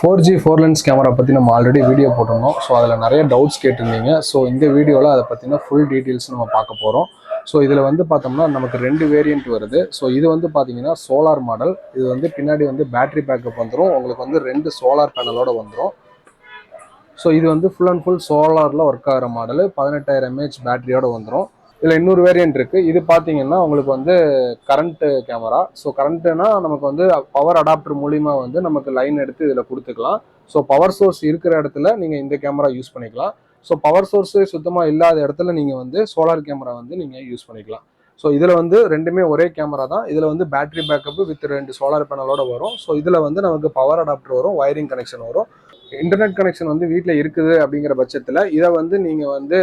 Four G four lens camera பற்றி நம்ம already video போட்டிருந்தோம். ஸோ அதில் நிறைய டவுட்ஸ் கேட்டிருந்தீங்க. ஸோ இந்த வீடியோவில் அதை பற்றின ஃபுல் டீட்டெயில்ஸ் நம்ம பார்க்க போகிறோம் ஸோ இதில் வந்து பார்த்தோம்னா நமக்கு ரெண்டு வேரியண்ட் வருது. ஸோ இது வந்து பார்த்தீங்கன்னா சோலார் மாடல் இது வந்து பின்னாடி வந்து பேட்டரி பேக்கப் வந்துடும் உங்களுக்கு வந்து ரெண்டு சோலார் பேனலோட வந்துடும் ஸோ இது வந்து ஃபுல் அண்ட் ஃபுல் சோலாரில் ஒர்க் ஆகிற மாடல் பதினெட்டாயிரம் எம்ஏஹெச் பேட்டரியோட வந்துடும் இதில் இன்னொரு வேரியன்ட் இருக்குது இது பார்த்தீங்கன்னா உங்களுக்கு வந்து கரண்ட்டு கேமரா ஸோ கரண்ட்டுனா நமக்கு வந்து பவர் அடாப்டர் மூலிமா வந்து நமக்கு லைன் எடுத்து இதில் கொடுத்துக்கலாம். ஸோ பவர் சோர்ஸ் இருக்கிற இடத்துல நீங்கள் இந்த கேமரா யூஸ் பண்ணிக்கலாம். ஸோ பவர் சோர்ஸே சுத்தமாக இல்லாத இடத்துல நீங்கள் வந்து சோலார் கேமரா வந்து நீங்கள் யூஸ் பண்ணிக்கலாம். ஸோ இதில் வந்து ரெண்டுமே ஒரே கேமரா தான். இதில் வந்து பேட்டரி பேக்கப்பு வித் ரெண்டு சோலார் பேனலோட வரும். ஸோ இதில் வந்து நமக்கு பவர் அடாப்டர் வரும் ஒயரிங் கனெக்ஷன் வரும். இன்டர்நெட் கனெக்ஷன் வந்து வீட்டில் இருக்குது அப்படிங்கிற பட்சத்தில் இதை வந்து நீங்கள் வந்து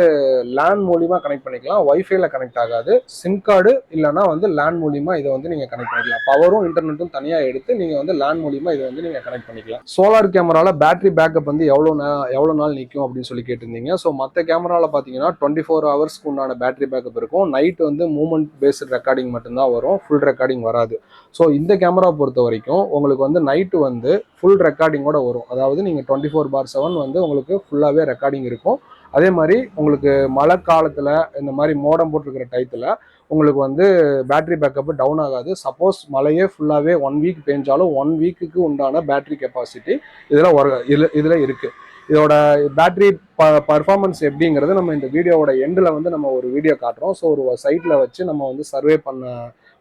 லேண்ட் மூலிமா கனெக்ட் பண்ணிக்கலாம். ஒய்ஃபைல கனெக்ட் ஆகாது. சிம் கார்டு இல்லைனா வந்து லேண்ட் மூலிமா இதை வந்து நீங்கள் கனெக்ட் பண்ணிக்கலாம். பவரும் இன்டர்நெட்டும் தனியாக எடுத்து நீங்கள் வந்து லேண்ட் மூலிமா இதை வந்து நீங்கள் கனெக்ட் பண்ணிக்கலாம். சோலார் கேமராவில் பேட்டரி பேக்கப் வந்து எவ்வளோ எவ்வளோ நாள் நிற்கும் அப்படின்னு சொல்லி கேட்டிருந்தீங்க. ஸோ மற்ற கேமராவில் பார்த்தீங்கன்னா டுவெண்ட்டி ஃபோர் ஹவர்ஸ்க்கு உண்டான பேட்டரி பேக்கப் இருக்கும். நைட் வந்து மூமெண்ட் பேஸ்டு ரெக்கார்டிங் மட்டும்தான் வரும். ஃபுல் ரெக்கார்டிங் வராது. ஸோ இந்த கேமரா பொறுத்த வரைக்கும் உங்களுக்கு வந்து நைட்டு வந்து ஃபுல் ரெக்கார்டிங்கோட வரும். அதாவது நீங்கள் டுவெண்ட்டி ஃபோர் பார் செவன் வந்து உங்களுக்கு ஃபுல்லாகவே ரெக்கார்டிங் இருக்கும். அதே மாதிரி உங்களுக்கு மழை காலத்தில் இந்த மாதிரி மோடம் போட்டிருக்கிற டயத்தில் உங்களுக்கு வந்து பேட்ரி பேக்கப்பு டவுன் ஆகாது. சப்போஸ் மழையே ஃபுல்லாகவே ஒன் வீக் பெஞ்சாலும் ஒன் வீக்குக்கு உண்டான பேட்ரி கெப்பாசிட்டி இதில் ஒரு இதில் இதில் இருக்குது இதோட பேட்ரி ப பர்ஃபார்மன்ஸ் எப்படிங்கிறது நம்ம இந்த வீடியோவோட எண்டில் வந்து நம்ம ஒரு வீடியோ காட்டுறோம். ஸோ ஒரு சைட்டில் வச்சு நம்ம வந்து சர்வே பண்ண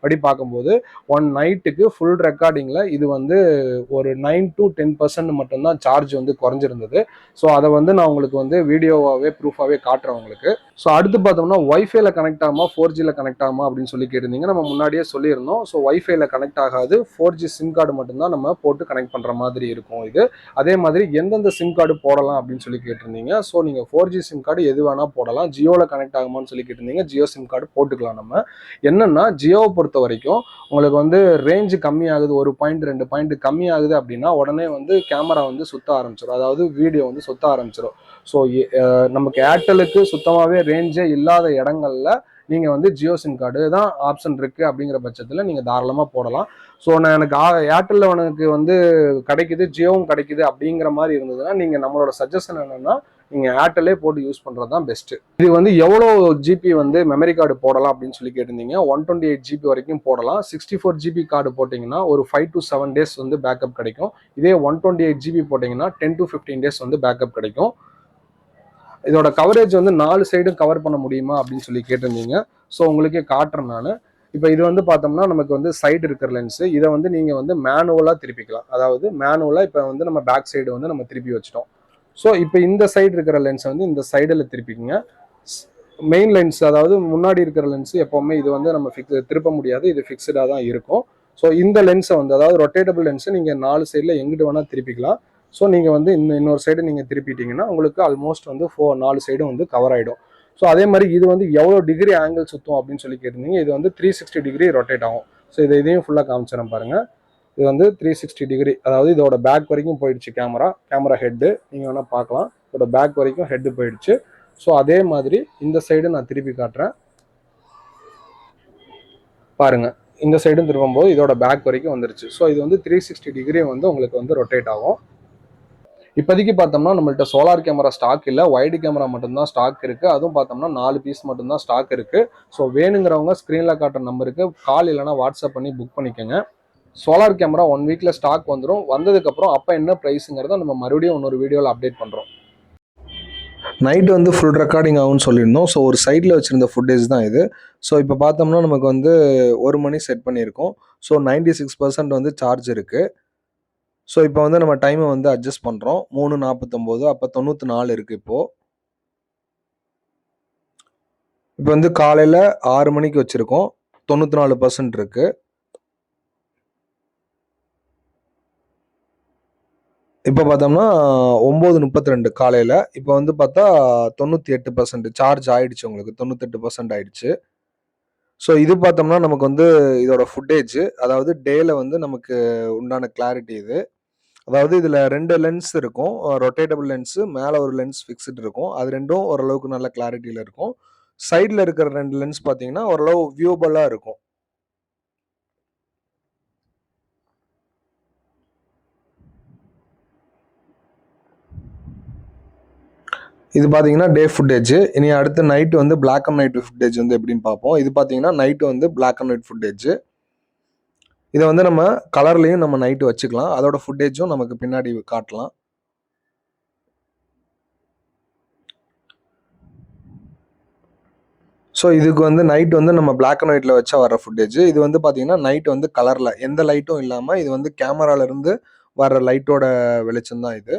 அப்படி பார்க்கும்போது ஒன் நைட்டுக்கு ஃபுல் ரெக்கார்டிங்கில் இது வந்து ஒரு நைன் டு டென் பர்சன்ட் மட்டும்தான் சார்ஜ் வந்து குறைஞ்சிருந்தது. ஸோ அதை வந்து நான் உங்களுக்கு வந்து வீடியோவாகவே ப்ரூஃபாகவே காட்டுறேன் உங்களுக்கு. ஸோ அடுத்து பார்த்தோம்னா ஒய்ஃபைல கனெக்ட் ஆகுமா ஃபோர் ஜியில் கனெக்ட் ஆகுமா அப்படின்னு சொல்லி கேட்டிருந்தீங்க. நம்ம முன்னாடியே சொல்லியிருந்தோம். ஸோ ஒய்ஃபைல கனெக்ட் ஆகாது. ஃபோர் ஜி சிம் கார்டு மட்டும்தான் நம்ம போட்டு கனெக்ட் பண்ணுற மாதிரி இருக்கும் இது. அதே மாதிரி எந்தெந்த சிம் கார்டு போடலாம் அப்படின்னு சொல்லி கேட்டிருந்தீங்க. ஸோ நீங்கள் ஃபோர் ஜி சிம் கார்டு எது வேணால் போடலாம். ஜியோவில் கனெக்ட் ஆகுமான்னு சொல்லி கேட்டிருந்தீங்க. ஜியோ சிம் கார்டு போட்டுக்கலாம் நம்ம. என்னென்னா ஜியோவை பொறுத்த வரைக்கும் உங்களுக்கு வந்து ரேஞ்சு கம்மியாகுது. ஒரு பாயிண்ட் ரெண்டு பாயிண்ட் கம்மியாகுது அப்படின்னா உடனே வந்து கேமரா வந்து சுத்த ஆரம்பிச்சிடும் அதாவது வீடியோ வந்து சுத்த ஆரம்பிச்சிடும் ஸோ நமக்கு ஏர்டெலுக்கு சுத்தமாகவே ரேஞ்சே இல்லாத இடங்கள்ல நீங்கள் வந்து ஜியோ சிம் கார்டு தான் ஆப்ஷன் இருக்குது அப்படிங்கிற பட்சத்தில் நீங்கள் தாராளமாக போடலாம். ஸோ நான் எனக்கு ஏர்டெல்லில் உனக்கு வந்து கிடைக்குது ஜியோவும் கிடைக்குது அப்படிங்கிற மாதிரி இருந்ததுன்னா நீங்கள் நம்மளோட சஜஷன் என்னென்னா நீங்கள் ஏர்டெல்லே போட்டு யூஸ் பண்ணுறது தான் பெஸ்ட்டு இது வந்து எவ்வளோ ஜிபி வந்து மெமரி கார்டு போடலாம் அப்படின்னு சொல்லி கேட்டிருந்தீங்க. ஒன் டுவெண்ட்டி எயிட் ஜிபி வரைக்கும் போடலாம். சிக்ஸ்டி ஃபோர் ஜிபி கார்டு போட்டிங்கன்னா ஒரு ஃபைவ் டு செவன் டேஸ் வந்து பேக்கப் கிடைக்கும். இதே ஒன் டுவெண்ட்டி எயிட் ஜிபி போட்டிங்கன்னா டென் டு ஃபிஃப்டீன் டேஸ் வந்து பேக்கப் கிடைக்கும். இதோட கவரேஜ் வந்து நாலு சைடும் கவர் பண்ண முடியுமா அப்படின்னு சொல்லி கேட்டிருந்தீங்க. ஸோ உங்களுக்கே காட்டுறேன் நான். இப்போ இது வந்து பார்த்தோம்னா நமக்கு வந்து சைடு இருக்கிற லென்ஸு இதை வந்து நீங்கள் வந்து மேனுவலாக திருப்பிக்கலாம். அதாவது மேனுவலாக இப்போ வந்து நம்ம பேக் சைடு வந்து நம்ம திருப்பி வச்சிட்டோம். ஸோ இப்போ இந்த சைடு இருக்கிற லென்ஸை வந்து இந்த சைடில் திருப்பிக்கங்க. மெயின் லென்ஸ் அதாவது முன்னாடி இருக்கிற லென்ஸ் எப்போவுமே இது வந்து நம்ம ஃபிக்ஸ் திருப்ப முடியாது. இது ஃபிக்ஸ்டாக தான் இருக்கும். ஸோ இந்த லென்ஸை வந்து அதாவது ரொட்டேட்டபிள் லென்ஸை நீங்கள் நாலு சைடில் எங்கிட்டு வேணால் திருப்பிக்கலாம். ஸோ நீங்கள் வந்து இந்த இன்னொரு சைடு நீங்கள் திருப்பிட்டீங்கன்னா உங்களுக்கு ஆல்மோஸ்ட் வந்து ஃபோர் நாலு சைடும் வந்து கவர் ஆகிடும் ஸோ அதே மாதிரி இது வந்து எவ்வளோ டிகிரி ஆங்கிள் சுற்றும் அப்படின்னு சொல்லி கேட்டிருந்தீங்க இது வந்து த்ரீ சிக்ஸ்டி டிகிரி ரொட்டேட் ஆகும். ஸோ இதை இதையும் ஃபுல்லாக காமிச்சிடும் பாருங்கள் இது வந்து த்ரீ சிக்ஸ்டி டிகிரி அதாவது இதோட பேக் வரைக்கும் போயிடுச்சு கேமரா கேமரா ஹெட்டு நீங்கள் வேணால் பார்க்கலாம். இதோட பேக் வரைக்கும் ஹெட்டு போயிடுச்சு. ஸோ அதே மாதிரி இந்த சைடு நான் திருப்பி காட்டுறேன். பாருங்கள் இந்த சைடும் திரும்பும்போது இதோட பேக் வரைக்கும் வந்துருச்சு. ஸோ இது வந்து த்ரீ சிக்ஸ்டி டிகிரி வந்து உங்களுக்கு வந்து ரொட்டேட் ஆகும். இப்போதைக்கு பார்த்தோம்னா நம்மள்ட்ட சோலார் கேமரா ஸ்டாக் இல்லை. வைடு கேமரா மட்டும்தான் ஸ்டாக் இருக்குது அதுவும் பார்த்தோம்னா நாலு பீஸ் மட்டும்தான் ஸ்டாக் இருக்குது ஸோ வேணுங்கிறவங்க ஸ்க்ரீனில் காட்டுற நம்பருக்கு கால் இல்லைனா வாட்ஸ்அப் பண்ணி புக் பண்ணிக்கோங்க. சோலார் கேமரா ஒன் வீக்கில் ஸ்டாக் வந்துடும் வந்ததுக்கப்புறம் அப்போ என்ன ப்ரைஸுங்கிறத நம்ம மறுபடியும் இன்னொரு வீடியோவில் அப்டேட் பண்ணுறோம் நைட் வந்து ஃபுல் ரெக்கார்டிங் ஆகும்னு சொல்லியிருந்தோம். ஸோ ஒரு சைடில் வச்சுருந்த ஃபுட்டேஜ் தான் இது. ஸோ இப்போ பார்த்தோம்னா நமக்கு வந்து ஒரு மணி செட் பண்ணியிருக்கோம். ஸோ நைன்டி சிக்ஸ் பர்சன்ட் வந்து சார்ஜ் இருக்குது ஸோ இப்போ வந்து நம்ம டைமை வந்து அட்ஜஸ்ட் பண்ணுறோம் மூணு நாற்பத்தொம்போது அப்போ தொண்ணூற்றி நாலு இருக்குது இப்போது இப்போ வந்து காலையில் ஆறு மணிக்கு வச்சுருக்கோம். தொண்ணூற்றி நாலு பர்சன்ட் இருக்குது இப்போ பார்த்தோம்னா ஒம்பது முப்பத்தி ரெண்டு காலையில். இப்போ வந்து பார்த்தா தொண்ணூற்றி எட்டு பர்சன்ட் சார்ஜ் ஆயிடுச்சு உங்களுக்கு. தொண்ணூத்தெட்டு பர்சன்ட் ஆயிடுச்சு. ஸோ இது பார்த்தோம்னா நமக்கு வந்து இதோட ஃபுட்டேஜ் அதாவது டேல வந்து நமக்கு உண்டான கிளாரிட்டி இது. அதாவது இதில் ரெண்டு லென்ஸ் இருக்கும். ரொட்டேட்டபிள் லென்ஸு மேலே ஒரு லென்ஸ் ஃபிக்ஸ்டு இருக்கும். அது ரெண்டும் ஓரளவுக்கு நல்ல கிளாரிட்டியில் இருக்கும். சைடில் இருக்கிற ரெண்டு லென்ஸ் பார்த்தீங்கன்னா ஓரளவு வியூபலாக இருக்கும். இது பார்த்தீங்கன்னா டே ஃபுட்டேஜ் இனி அடுத்து நைட்டு வந்து பிளாக் அண்ட் நைட் ஃபுட்டேஜ் வந்து எப்படின்னு பார்ப்போம் இது பார்த்தீங்கன்னா நைட்டு வந்து பிளாக் அண்ட் ஒயிட் ஃபுட்டேஜ் இதை வந்து நம்ம கலர்லையும் நம்ம நைட்டு வச்சுக்கலாம். அதோட ஃபுட்டேஜும் நமக்கு பின்னாடி காட்டலாம். ஸோ இதுக்கு வந்து நைட் வந்து நம்ம பிளாக் அண்ட் ஒயிட்ல வச்சா வர ஃபுட்டேஜ் இது வந்து பார்த்தீங்கன்னா நைட் வந்து கலரில் எந்த லைட்டும் இல்லாமல் இது வந்து கேமரால இருந்து வர லைட்டோட வெளிச்சம் தான் இது.